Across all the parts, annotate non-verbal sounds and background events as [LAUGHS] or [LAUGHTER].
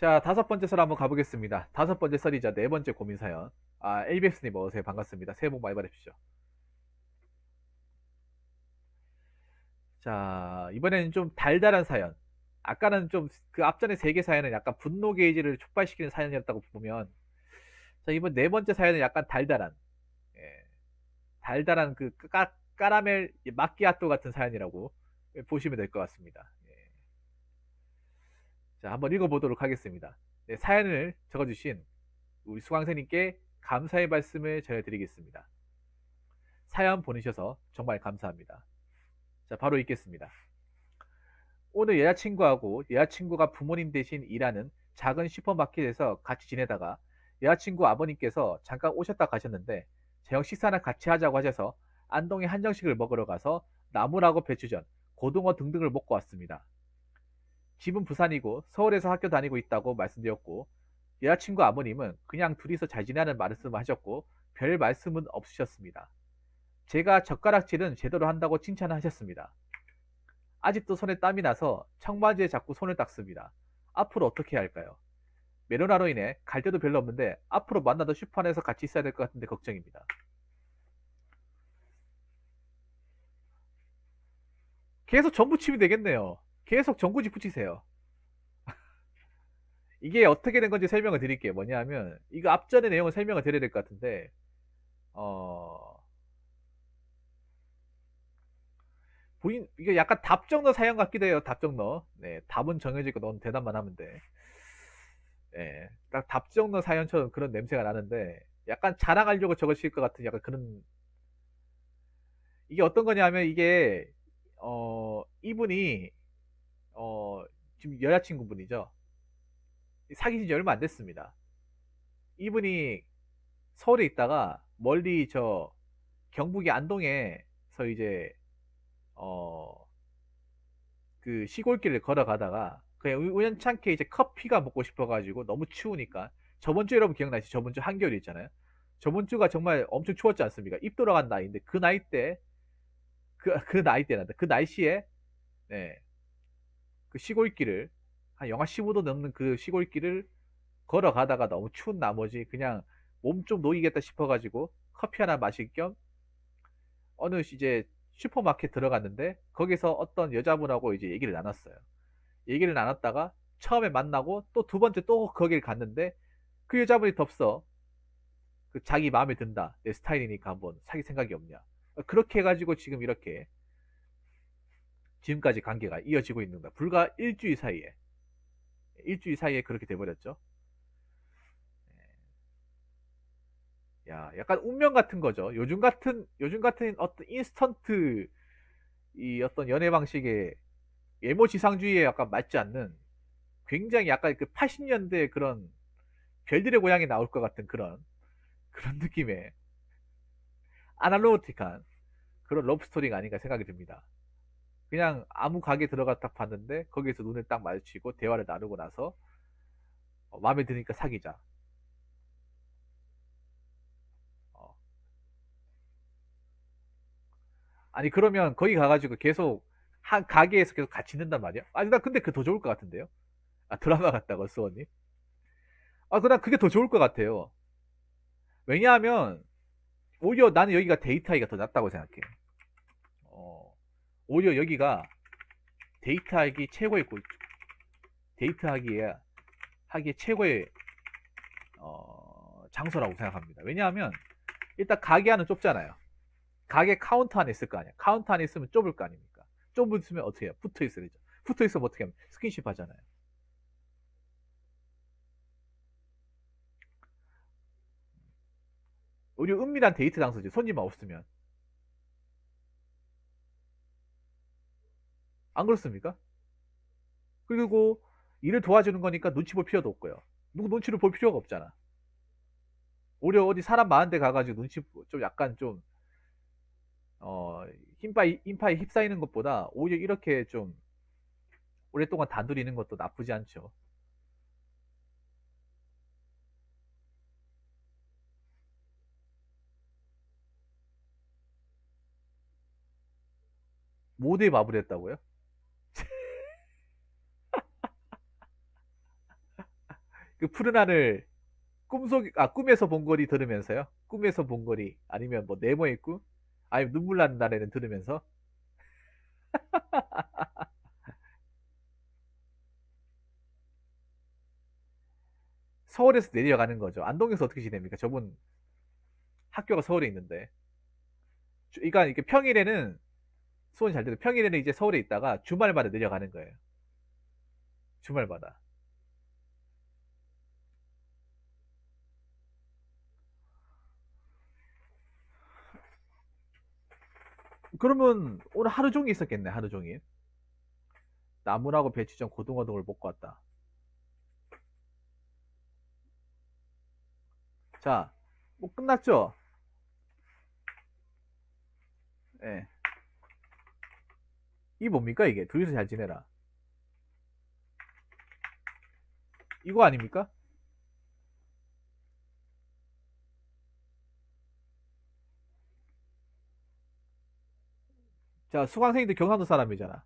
자, 다섯 번째 설 한번 가보겠습니다. 다섯 번째 설이자 네 번째 고민 사연. 아, ABS님 어서오세요. 반갑습니다. 새해 복 많이 받으십시오. 자, 이번에는 좀 달달한 사연. 아까는 좀 그 앞전에 세 개 사연은 약간 분노 게이지를 촉발시키는 사연이었다고 보면, 자, 이번 네 번째 사연은 약간 달달한, 예, 달달한 그 까, 까라멜 마끼아또 같은 사연이라고 보시면 될 것 같습니다. 예. 자, 한번 읽어보도록 하겠습니다. 네, 사연을 적어주신 우리 수강생님께 감사의 말씀을 전해드리겠습니다. 사연 보내셔서 정말 감사합니다. 자, 바로 읽겠습니다. 오늘 여자친구하고 여자친구가 부모님 대신 일하는 작은 슈퍼마켓에서 같이 지내다가 여자친구 아버님께서 잠깐 오셨다 가셨는데 저녁 식사나 같이 하자고 하셔서 안동에 한정식을 먹으러 가서 나물하고 배추전, 고등어 등등을 먹고 왔습니다. 집은 부산이고 서울에서 학교 다니고 있다고 말씀드렸고 여자친구 아버님은 그냥 둘이서 잘 지내는 말씀을 하셨고 별 말씀은 없으셨습니다. 제가 젓가락질은 제대로 한다고 칭찬하셨습니다. 아직도 손에 땀이 나서 청바지에 자꾸 손을 닦습니다. 앞으로 어떻게 해야 할까요? 메로나로 인해 갈 데도 별로 없는데 앞으로 만나도 슈퍼 안에서 같이 있어야 될 것 같은데 걱정입니다. 계속 전 붙이면 되겠네요. 계속 전구지 붙이세요. [LAUGHS] 이게 어떻게 된 건지 설명을 드릴게요. 뭐냐면 이거 앞전의 내용을 설명을 드려야 될 것 같은데 어 부인 이게 약간 답정너 사연 같기도 해요. 답정너. 네, 답은 정해져 있고 넌 대답만 하면 돼. 네, 딱 답정너 사연처럼 그런 냄새가 나는데 약간 자랑하려고 적으실 것 같은 약간 그런 이게 어떤 거냐면 이게 어 이분이 어 지금 여자친구분이죠. 사귀신 지 얼마 안 됐습니다. 이분이 서울에 있다가 멀리 저 경북의 안동에서 이제 어 그 시골길을 걸어가다가 그냥 우- 우연찮게 이제 커피가 먹고 싶어가지고 너무 추우니까 저번 주 여러분 기억나시죠? 저번 주 한겨울 있잖아요. 저번 주가 정말 엄청 추웠지 않습니까? 입 돌아간 나이인데 그 나이 때 그, 그 나이 때란다. 그 날씨에 네, 그 시골길을 한 영하 15도 넘는 그 시골길을 걸어가다가 너무 추운 나머지 그냥 몸 좀 녹이겠다 싶어가지고 커피 하나 마실 겸 어느 이제 슈퍼마켓 들어갔는데 거기서 어떤 여자분하고 이제 얘기를 나눴어요. 얘기를 나눴다가 처음에 만나고 또 두 번째 또 거기를 갔는데 그 여자분이 덥서 그 자기 마음에 든다. 내 스타일이니까 한번 사귈 생각이 없냐. 그렇게 해가지고 지금 이렇게 지금까지 관계가 이어지고 있는 거야. 불과 일주일 사이에. 일주일 사이에 그렇게 돼버렸죠. 야, 약간 운명 같은 거죠. 요즘 같은, 요즘 같은 어떤 인스턴트, 이 어떤 연애 방식에 예모 지상주의에 약간 맞지 않는 굉장히 약간 그 80년대 그런 별들의 고향에 나올 것 같은 그런, 그런 느낌의 아날로그틱한 그런 러브스토리가 아닌가 생각이 듭니다. 그냥 아무 가게 들어가 딱 봤는데 거기서 눈을 딱 마주치고 대화를 나누고 나서 어, 마음에 드니까 사귀자. 어. 아니 그러면 거기 가가지고 계속 한 가게에서 계속 같이 있는단 말이야? 아니 나 근데 그더 좋을 것 같은데요? 아 드라마 같다고 수원님? 아 그난 그게 더 좋을 것 같아요. 왜냐하면 오히려 나는 여기가 데이트하기가 더 낫다고 생각해. 어, 오히려 여기가 데이트하기 최고의 골, 데이트하기에 하기에 최고의 어, 장소라고 생각합니다. 왜냐하면 일단 가게 안은 좁잖아요. 가게 카운터 안에 있을 거 아니야. 카운터 안에 있으면 좁을 거 아닙니까? 좁으면 어떻게 해요? 붙어 있어야죠. 붙어 있으면 어떻게 하면 스킨십 하잖아요. 오히려 은밀한 데이트 장소지. 손님만 없으면. 안 그렇습니까? 그리고 일을 도와주는 거니까 눈치 볼 필요도 없고요. 누구 눈치를 볼 필요가 없잖아. 오히려 어디 사람 많은 데 가가지고 눈치 좀 약간 좀, 어, 힘파에, 힘파에 휩싸이는 것보다 오히려 이렇게 좀 오랫동안 단둘이 있는 것도 나쁘지 않죠. 모두에 마무리했다고요? 그 푸른 하늘 꿈속 아 꿈에서 본 거리 들으면서요. 꿈에서 본 거리 아니면 뭐 네모의 꿈 아니면 눈물 나는 날에는 들으면서 [LAUGHS] 서울에서 내려가는 거죠. 안동에서 어떻게 지냅니까? 저분 학교가 서울에 있는데. 주- 그러니까 이게 평일에는 수원이 잘 돼도 평일에는 이제 서울에 있다가 주말마다 내려가는 거예요. 주말마다. 그러면 오늘 하루 종일 있었겠네, 하루 종일. 나물하고 배추전, 고등어 등을 먹고 왔다. 자, 뭐 끝났죠? 예. 이게 뭡니까, 이게? 둘이서 잘 지내라. 이거 아닙니까? 자, 수강생님들 경상도 사람이잖아.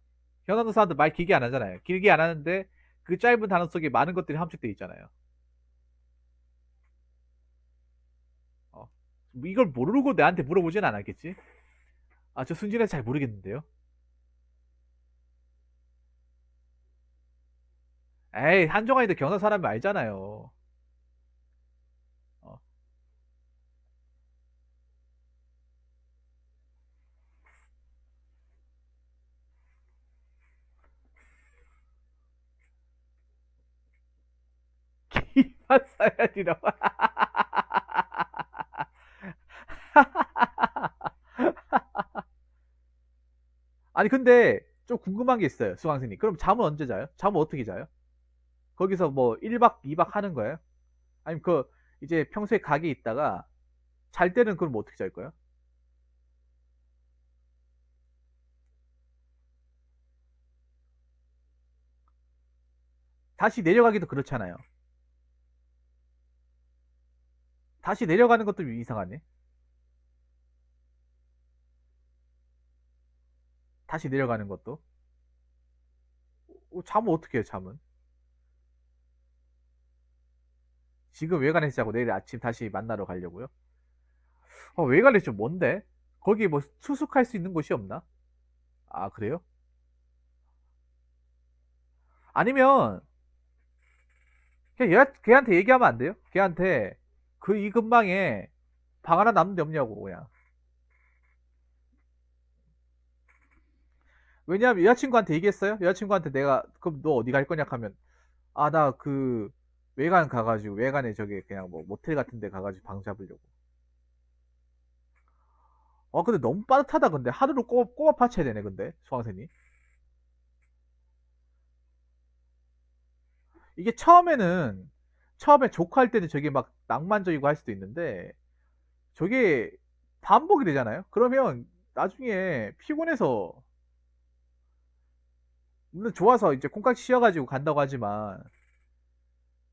경상도 사람들 말 길게 안 하잖아요. 길게 안 하는데 그 짧은 단어 속에 많은 것들이 함축되어 있잖아요. 어. 뭐 이걸 모르고 나한테 물어보진 않았겠지? 아, 저 순진해서 잘 모르겠는데요. 에이, 한정아이도 경상 사람이 알잖아요. 기만 써야지라고. [LAUGHS] 아니, 근데 좀 궁금한 게 있어요, 수강생님. 그럼 잠은 언제 자요? 잠은 어떻게 자요? 거기서 뭐 1박 2박 하는 거예요? 아니면 그 이제 평소에 가게 있다가 잘 때는 그럼 뭐 어떻게 잘 거예요? 다시 내려가기도 그렇잖아요. 다시 내려가는 것도 이상하네. 다시 내려가는 것도. 어, 잠은 어떻게 해요, 잠은? 지금 외관에서 자고 내일 아침 다시 만나러 가려고요? 어, 외관이 좀 뭔데? 거기 뭐 투숙할 수 있는 곳이 없나? 아, 그래요? 아니면 그냥 얘, 걔한테 얘기하면 안 돼요? 걔한테 그 이 근방에 방 하나 남는 데 없냐고 그냥. 왜냐하면 여자친구한테 얘기했어요? 여자친구한테 내가 그럼 너 어디 갈 거냐 하면 아 나 그 외관 가가지고 외관에 저기 그냥 뭐 모텔 같은 데 가가지고 방 잡으려고. 어 근데 너무 빠듯하다 근데 하루를 꼬, 꼬아 파쳐야 되네 근데 수강생이. 이게 처음에는 처음에 조카할 때는 저게 막 낭만적이고 할 수도 있는데 저게 반복이 되잖아요. 그러면 나중에 피곤해서 물론 좋아서 이제 콩깍지 씌워가지고 간다고 하지만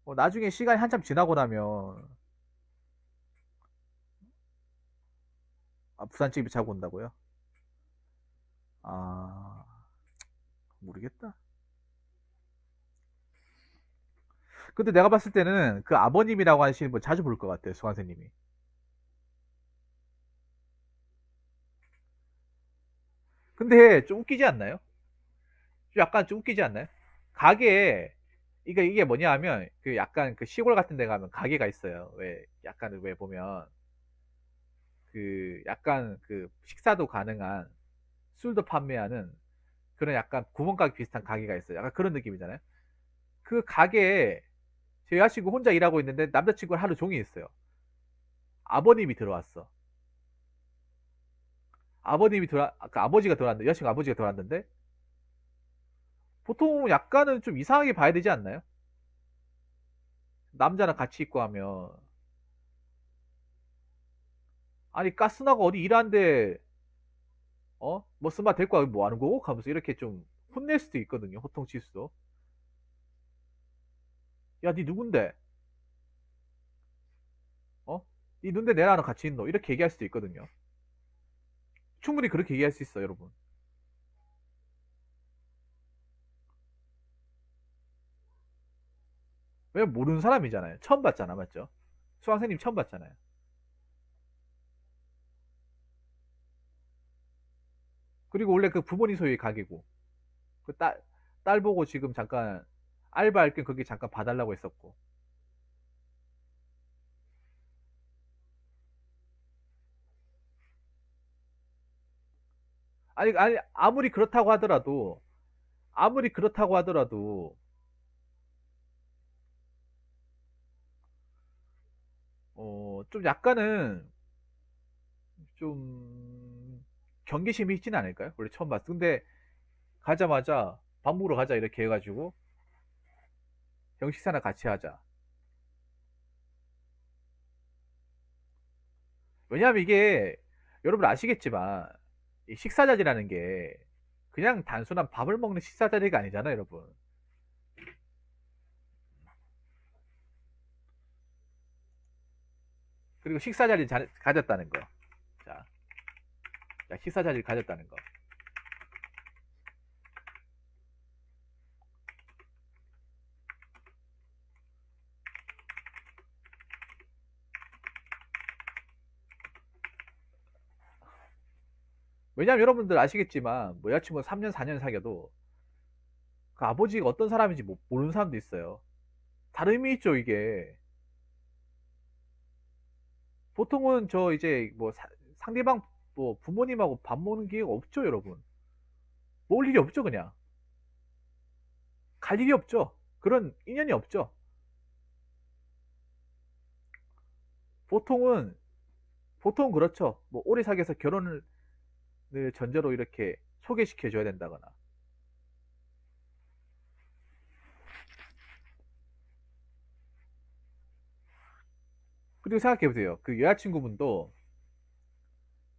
어, 나중에 시간이 한참 지나고 나면 아, 부산집에 자고 온다고요? 아 모르겠다. 근데 내가 봤을 때는 그 아버님이라고 하시는 분 자주 볼 것 같아요, 수강생님이. 근데 좀 웃기지 않나요? 좀 약간 좀 웃기지 않나요? 가게에 이게 이게 뭐냐 하면 그 약간 그 시골 같은 데 가면 가게가 있어요. 왜 약간 왜 보면 그 약간 그 식사도 가능한 술도 판매하는 그런 약간 구멍가게 비슷한 가게가 있어요. 약간 그런 느낌이잖아요. 그 가게에 제 여자친구 혼자 일하고 있는데 남자친구는 하루 종일 있어요. 아버님이 들어왔어. 아버님이 들어, 그 아버지가 들어왔는데, 여자친구 아버지가 들어왔는데, 보통 약간은 좀 이상하게 봐야 되지 않나요? 남자랑 같이 있고 하면. 아니, 가스나가 어디 일하는데, 어? 뭐 스마 데리고 와뭐 하는 거고? 하면서 이렇게 좀 혼낼 수도 있거든요. 호통 칠 수도. 야, 니 누군데? 어? 니 누군데 내랑 같이 있노? 이렇게 얘기할 수도 있거든요. 충분히 그렇게 얘기할 수 있어, 여러분. 왜냐면 모르는 사람이잖아요. 처음 봤잖아, 맞죠? 수강생님 처음 봤잖아요. 그리고 원래 그 부모님 소유의 가게고, 그 딸, 딸 보고 지금 잠깐 알바할 겸 거기 잠깐 봐달라고 했었고. 아니, 아니, 아무리 그렇다고 하더라도, 아무리 그렇다고 하더라도, 어, 좀 약간은, 좀, 경계심이 있지는 않을까요? 원래 처음 봤어. 근데, 가자마자, 밥 먹으러 가자, 이렇게 해가지고, 형 식사나 같이 하자. 왜냐면 이게, 여러분 아시겠지만, 이 식사 자리라는 게, 그냥 단순한 밥을 먹는 식사 자리가 아니잖아요, 여러분. 그리고 식사 자리 자- 가졌다는 거. 자, 자, 식사 자리를 가졌다는 거. 왜냐면 여러분들 아시겠지만, 뭐 여자친구 3년, 4년 사귀어도, 그 아버지가 어떤 사람인지 모- 모르는 사람도 있어요. 다름이 있죠, 이게. 보통은 저 이제 뭐 사- 상대방 뭐 부모님하고 밥 먹는 기회가 없죠, 여러분. 먹을 일이 없죠, 그냥. 갈 일이 없죠. 그런 인연이 없죠. 보통은, 보통은 그렇죠. 뭐 오래 사귀어서 결혼을 전제로 이렇게 소개시켜 줘야 된다거나. 그리고 생각해 보세요. 그 여자친구분도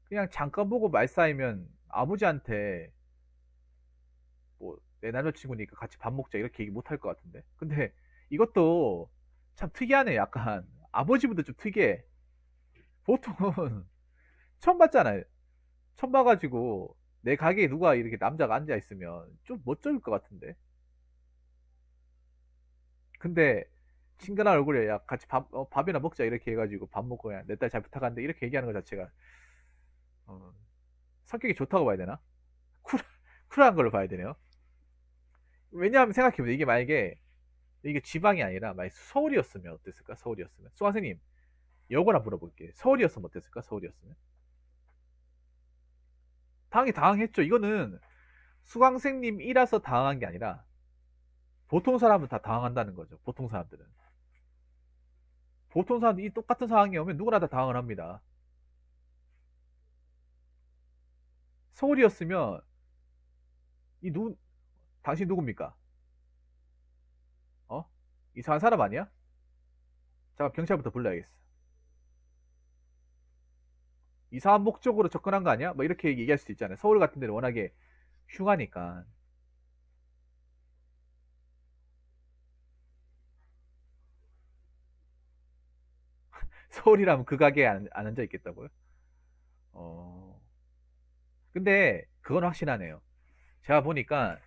그냥 잠깐 보고 말 쌓이면 아버지한테 뭐 내 남자친구니까 같이 밥 먹자 이렇게 얘기 못할 것 같은데. 근데 이것도 참 특이하네. 약간 아버지분도 좀 특이해. 보통은 [LAUGHS] 처음 봤잖아요. 처음 봐가지고 내 가게에 누가 이렇게 남자가 앉아 있으면 좀 멋쩍을 것 같은데. 근데 친근한 얼굴에 야 같이 밥 어, 밥이나 먹자 이렇게 해가지고 밥 먹고 그냥 내 딸 잘 부탁한데 이렇게 얘기하는 것 자체가 어, 성격이 좋다고 봐야 되나? [LAUGHS] 쿨 쿨한 걸로 봐야 되네요. 왜냐하면 생각해보세요. 이게 만약에 이게 지방이 아니라 만약 서울이었으면 어땠을까? 서울이었으면 수강생님 요거나 물어볼게요. 서울이었으면 어땠을까? 서울이었으면 당연히 당황했죠. 이거는 수강생님이라서 당황한 게 아니라 보통 사람은 다 당황한다는 거죠. 보통 사람들은. 보통 사람들이 이 똑같은 상황이 오면 누구나 다 당황을 합니다. 서울이었으면 이 누, 당신 누굽니까? 어? 이상한 사람 아니야? 잠깐 경찰부터 불러야겠어. 이상한 목적으로 접근한 거 아니야? 뭐 이렇게 얘기할 수 있잖아요. 서울 같은 데는 워낙에 흉하니까. [LAUGHS] 서울이라면 그 가게에 안, 안 앉아 있겠다고요? 어. 근데 그건 확실하네요. 제가 보니까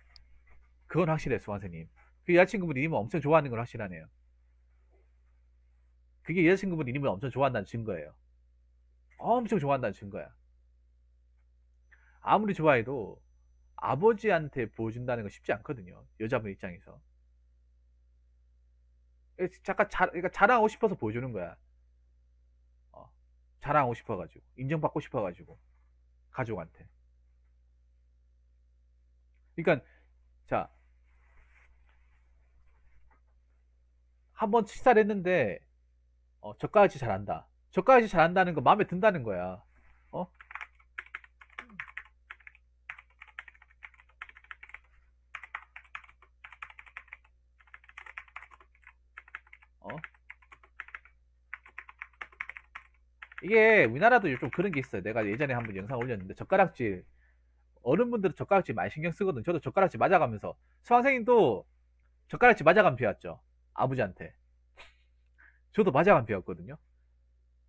그건 확실해요, 수강생님. 그 여자친구분이 님을 엄청 좋아하는 건 확실하네요. 그게 여자친구분이 님을 엄청 좋아한다는 증거예요. 엄청 좋아한다는 증거야. 아무리 좋아해도 아버지한테 보여준다는 건 쉽지 않거든요. 여자분 입장에서. 잠깐 자, 그러니까 자랑하고 싶어서 보여주는 거야. 어, 자랑하고 싶어가지고 인정받고 싶어가지고 가족한테. 그러니까 자, 한 번 식사를 했는데 어, 젓가락질 잘한다. 젓가락질 잘한다는 거 마음에 든다는 거야. 어? 어? 이게 우리나라도 좀 그런 게 있어요. 내가 예전에 한번 영상 올렸는데 젓가락질 어른분들은 젓가락질 많이 신경 쓰거든. 저도 젓가락질 맞아가면서 수강생님도 젓가락질 맞아가면 배웠죠. 아버지한테. 저도 맞아가면 배웠거든요.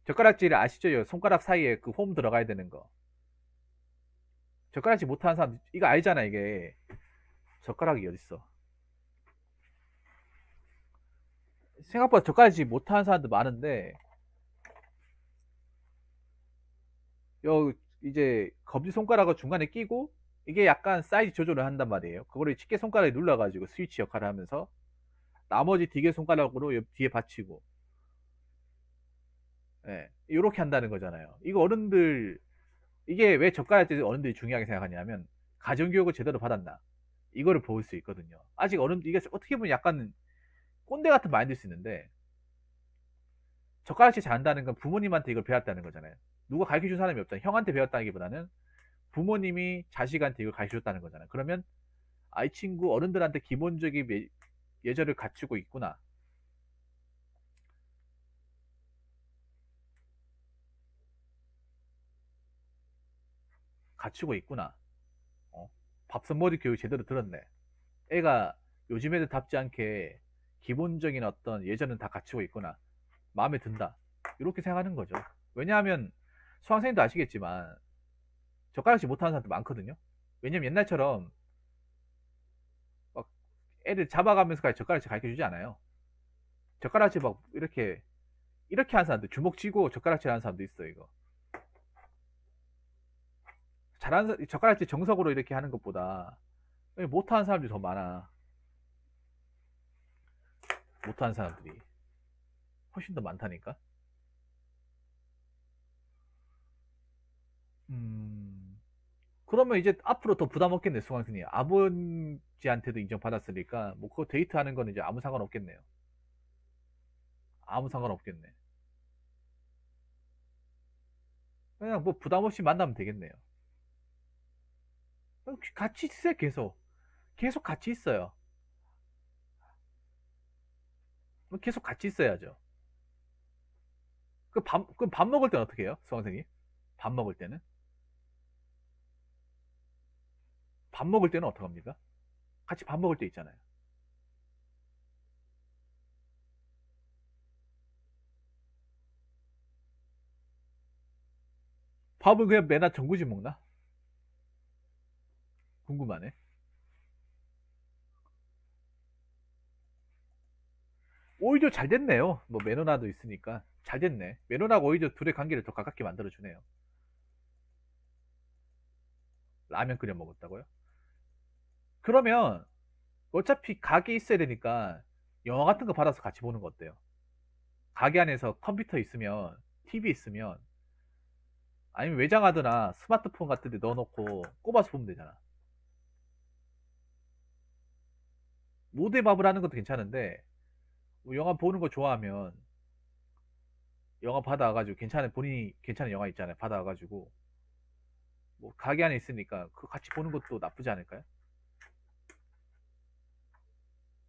젓가락질 아시죠? 손가락 사이에 그 홈 들어가야 되는 거. 젓가락질 못하는 사람 이거 알잖아 이게. 젓가락이 어딨어? 생각보다 저까지 못하는 사람도 많은데 여 이제 검지 손가락을 중간에 끼고 이게 약간 사이즈 조절을 한단 말이에요. 그거를 집게 손가락에 눌러가지고 스위치 역할을 하면서 나머지 뒤개 손가락으로 옆 뒤에 받치고 예, 이렇게 한다는 거잖아요. 이거 어른들 이게 왜 젓가락질 어른들이 중요하게 생각하냐면 가정교육을 제대로 받았나 이거를 볼 수 있거든요. 아직 어른 이게 어떻게 보면 약간 꼰대 같은 마인드일 수 있는데 젓가락질 잘한다는 건 부모님한테 이걸 배웠다는 거잖아요. 누가 가르쳐 준 사람이 없잖아요. 형한테 배웠다기보다는 부모님이 자식한테 이걸 가르쳐 줬다는 거잖아요. 그러면 아, 이 친구 어른들한테 기본적인 예- 예절을 갖추고 있구나. 갖추고 있구나. 어? 밥선머리 교육 제대로 들었네. 애가 요즘 애들답지 않게 기본적인 어떤 예절은 다 갖추고 있구나. 마음에 든다. 이렇게 생각하는 거죠. 왜냐하면 수강생도 아시겠지만 젓가락질 못하는 사람도 많거든요. 왜냐면 옛날처럼 막 애들 잡아가면서까지 젓가락질 가르쳐 주지 않아요. 젓가락질 막 이렇게 이렇게 하는 사람들 주먹 쥐고 젓가락질 하는 사람도 있어 이거. 잘하는 사- 젓가락질 정석으로 이렇게 하는 것보다 못하는 사람들이 더 많아. 못하는 사람들이 훨씬 더 많다니까. 음, 그러면 이제 앞으로 더 부담 없겠네, 수강생이. 아버지한테도 인정받았으니까, 뭐, 그거 데이트하는 거는 이제 아무 상관 없겠네요. 아무 상관 없겠네. 그냥 뭐 부담 없이 만나면 되겠네요. 같이 있어요, 계속. 계속 같이 있어요. 뭐 계속 같이 있어야죠. 그 밥, 그럼 밥 먹을 때는 어떻게 해요, 수강생이? 밥 먹을 때는? 밥 먹을 때는 어떡합니까? 같이 밥 먹을 때 있잖아요. 밥을 그냥 맨날 전구지 먹나? 궁금하네. 오히려 잘 됐네요. 뭐 메로나도 있으니까 잘 됐네. 메로나가 오히려 둘의 관계를 더 가깝게 만들어 주네요. 라면 끓여 먹었다고요? 그러면 어차피 가게 있어야 되니까 영화 같은 거 받아서 같이 보는 거 어때요? 가게 안에서 컴퓨터 있으면 TV 있으면 아니면 외장하드나 스마트폰 같은 데 넣어놓고 꼽아서 보면 되잖아. 모드의 밥을 하는 것도 괜찮은데 뭐 영화 보는 거 좋아하면 영화 받아와가지고 괜찮은 본인이 괜찮은 영화 있잖아요. 받아와가지고 뭐 가게 안에 있으니까 그 같이 보는 것도 나쁘지 않을까요?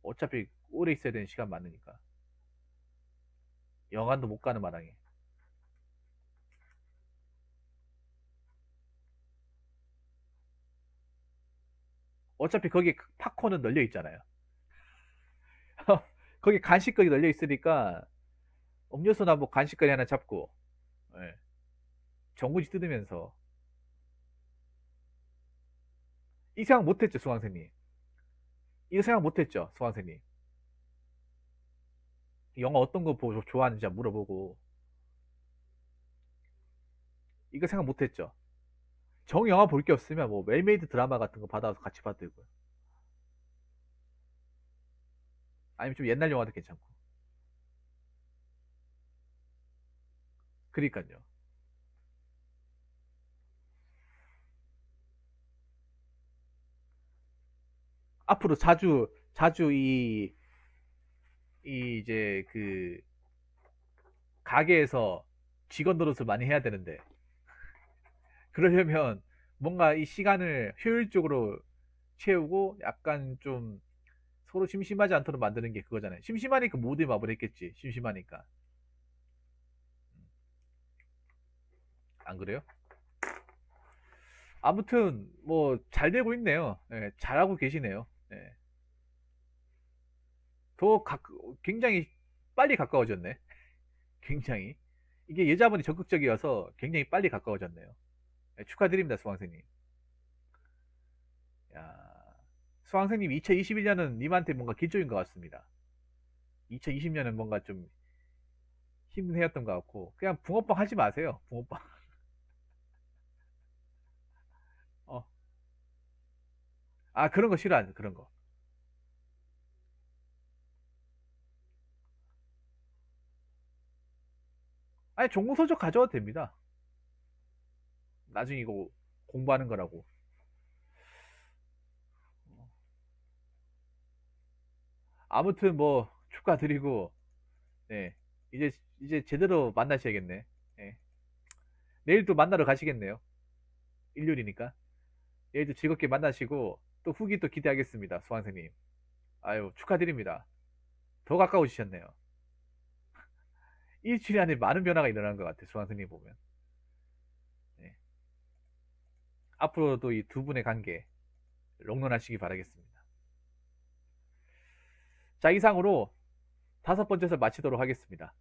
어차피 오래 있어야 되는 시간 많으니까 영화도 못 가는 마당에 어차피 거기 팝콘은 널려 있잖아요. 거기 간식거리 널려 있으니까 음료수나 뭐 간식거리 하나 잡고 예. 정구지 뜯으면서. 이 생각 못했죠 수강생님. 이거 생각 못했죠 수강생님. 영화 어떤 거 보고 좋아하는지 물어보고. 이거 생각 못했죠. 정 영화 볼 게 없으면 뭐 웰메이드 드라마 같은 거 받아서 같이 봐도 되고요 아니면 좀 옛날 영화도 괜찮고. 그러니까요. 앞으로 자주 자주 이, 이 이제 그 가게에서 직원 노릇을 많이 해야 되는데. [LAUGHS] 그러려면 뭔가 이 시간을 효율적으로 채우고 약간 좀 서로 심심하지 않도록 만드는 게 그거잖아요. 심심하니까 모두의 마블 했겠지. 심심하니까. 안 그래요? 아무튼 뭐 잘 되고 있네요. 예, 잘하고 계시네요. 예. 더 가, 굉장히 빨리 가까워졌네. [LAUGHS] 굉장히. 이게 여자분이 적극적이어서 굉장히 빨리 가까워졌네요. 예, 축하드립니다, 수강생님. 야, 수강생님 2021년은 님한테 뭔가 기초인 것 같습니다. 2020년은 뭔가 좀 힘든 해였던 것 같고 그냥 붕어빵 하지 마세요. 붕어빵. [LAUGHS] 어. 아 그런 거 싫어하는 그런 거. 아니 종무서적 가져와도 됩니다. 나중에 이거 공부하는 거라고. 아무튼 뭐 축하드리고 네 이제 이제 제대로 만나셔야겠네. 네. 내일 또 만나러 가시겠네요. 일요일이니까 내일도 즐겁게 만나시고 또 후기 또 기대하겠습니다. 수강생님. 아유 축하드립니다. 더 가까워지셨네요. [LAUGHS] 일주일 안에 많은 변화가 일어난 것 같아요. 수강생님 보면. 네. 앞으로도 이 두 분의 관계 롱런하시기 바라겠습니다. 자, 이상으로 다섯 번째에서 마치도록 하겠습니다.